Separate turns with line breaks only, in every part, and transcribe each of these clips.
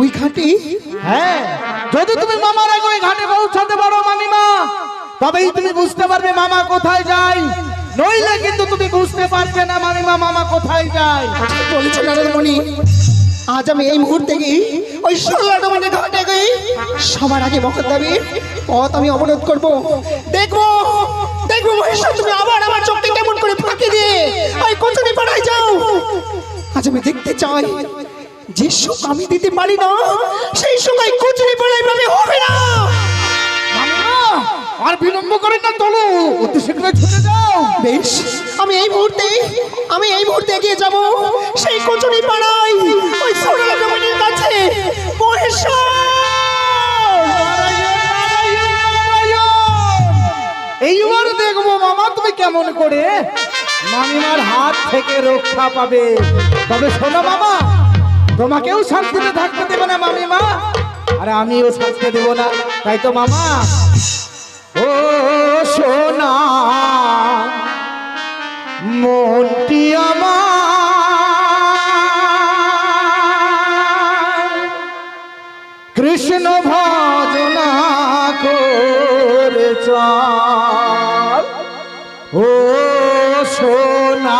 ওই ঘাটে?
হ্যাঁ। যদি তুমি মামার আগে ওই ঘাটে পৌঁছাতে পারো, মামিমা, তবেই তুমি বুঝতে পারবে মামা কোথায় যায়। নইলে কিন্তু তুমি বুঝতে পারবে না মামিমা, মামা কোথায় যায়।
বলেছে নারদমণি, আজ আমি এই মুহূর্তে গিয়ে ওই ষোলো ঘাটে গিয়ে সবার আগে মহাদেবীর পথ আমি অবরোধ করব? দেখব দেখব মহেশ্বর তুমি আবার আমার চোখটা কেমন করে ফাঁকি দিয়ে। ওই কচুরি পাড়ায় যাও। আজ আমি দেখতে চাই যে সুখ আমি দিতে পারি না, সেই এই কচুরি পাড়ায় ভাবে হবে না।
আর বিলম্ব করে না, চলো, অতি শীঘ্রই ছুটে যাও।
বেশ, আমি এই মুহূর্তে, আমি এই মুহূর্তে এগিয়ে যাব। সেই কচুরি পাড়ায়, ওই সরলগমনির কাছে। মহেশ্বর
এইবার দেখব, মামা, তুমি কেমন করে? মামিমার হাত থেকে রক্ষা পাবে। তবে শোনো, মামা তোমাকেও শান্তিতে থাকতে দেবে না, মামিমা। আরে আমিও শান্তি দেব না, তাই তো মামা। ও সোনা, মনটি আমার। কৃষ্ণ ভজনা করে চল ও সোনা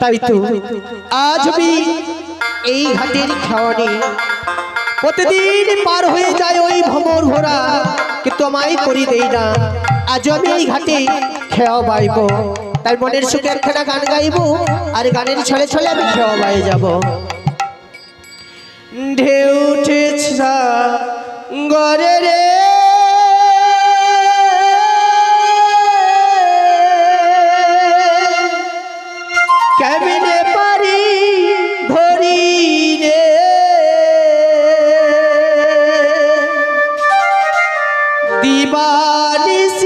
তাই তো আজ আমি এই ঘাটের খাওয়ানি প্রতিদিন পার হয়ে যায় ওই ভ্রমর ভোরা কিন্তু আমায় করি দেই না। আজ আমি এই ঘাটে খেয়া বাইব তার মনের সুখে একখানা গান গাইব, আর গানের ছলে ছলে আমি খেয়া বাই যাব। ঢেউ উঠেছে গরে রে। কেমনে দিবানিসি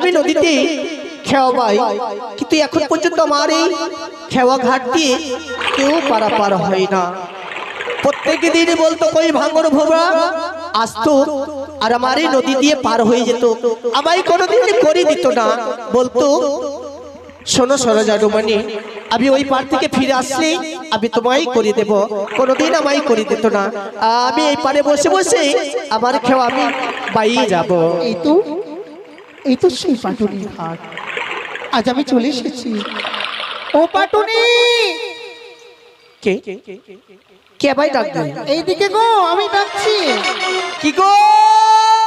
আমি নদীতে খেওয়া পাই কিন্তু এখন পর্যন্ত আমার এই খেওয়া ঘাট দিয়ে কেউ পারাপার হয় না। প্রত্যেক দিন বলতো কই ভাঙর ভোবরা আসতো আর আমার এই নদী দিয়ে পার হয়ে যেত। আমায় কোনোদিন করে দিত না। বলতো শোনো সরজারুমানি আমি ওই পার থেকে ফিরে আসলে আমি তোমায় করে দেব। কোনোদিন আমায় করে দিত না। আমি এই পারে বসে বসে আমার খেওয়া আমি বাইয়ে যাব।
এই তো এই তো সেই পাটুলির হাট আজ আমি চলে এসেছি। ও পাটুনি
কে? কে ভাই ডাক দেন
এইদিকে গো, আমি ডাকছি।
কি গো?